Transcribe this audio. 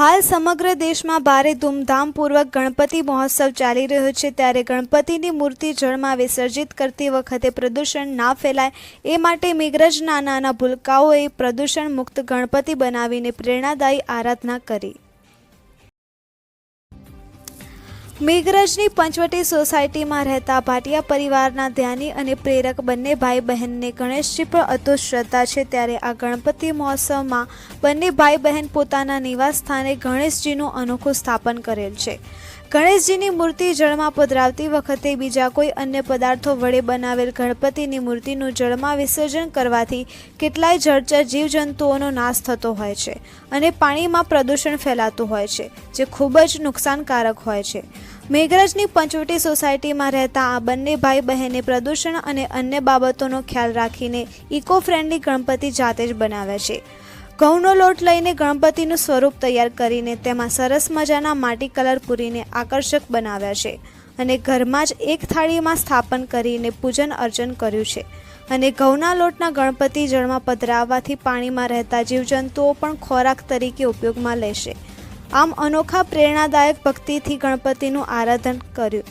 હાલ સમગ્ર દેશમાં ભારે ધૂમધામપૂર્વક ગણપતિ મહોત્સવ ચાલી રહ્યો છે ત્યારે ગણપતિની મૂર્તિ જળમાં વિસર્જિત કરતી વખતે પ્રદૂષણ ના ફેલાય એ માટે મેઘરજના નાના ભૂલકાઓએ પ્રદૂષણ મુક્ત ગણપતિ બનાવીને પ્રેરણાદાયી આરાધના કરી. મેઘરજની પંચવટી સોસાયટીમાં રહેતા ભાટિયા પરિવારના ધ્યાની અને પ્રેરક બંને ભાઈ બહેનને ગણેશજી પર અતૂટ શ્રદ્ધા છે ત્યારે આ ગણપતિ મહોત્સવમાં બંને ભાઈ બહેન પોતાના નિવાસ સ્થાને ગણેશજીનું અનોખું સ્થાપન કરેલ છે. ગણેશજીની મૂર્તિ જળમાં પધરાવતી વખતે બીજા કોઈ અન્ય પદાર્થો વડે બનાવેલ ગણપતિની મૂર્તિનું જળમાં વિસર્જન કરવાથી કેટલાય જળચર જીવજંતુઓનો નાશ થતો હોય છે અને પાણીમાં પ્રદૂષણ ફેલાતું હોય છે, જે ખૂબ જ નુકસાનકારક હોય છે. મેઘરજની પંચવટી સોસાયટીમાં રહેતા આ બંને ભાઈ બહેને પ્રદૂષણ અને અન્ય બાબતોનો ખ્યાલ રાખીને ઇકો ફ્રેન્ડલી ગણપતિ જાતે જ બનાવ્યા છે. ઘઉંનો લોટ લઈને ગણપતિનું સ્વરૂપ તૈયાર કરીને તેમાં સરસ મજાના માટી કલર પૂરીને આકર્ષક બનાવ્યા છે અને ઘરમાં જ એક થાળીમાં સ્થાપન કરીને પૂજન અર્ચન કર્યું છે. અને ઘઉંના લોટના ગણપતિ જળમાં પધરાવવાથી પાણીમાં રહેતા જીવજંતુઓ પણ ખોરાક તરીકે ઉપયોગમાં લેશે. આમ અનોખા પ્રેરણાદાયક ભક્તિથી ગણપતિનું આરાધન કર્યું.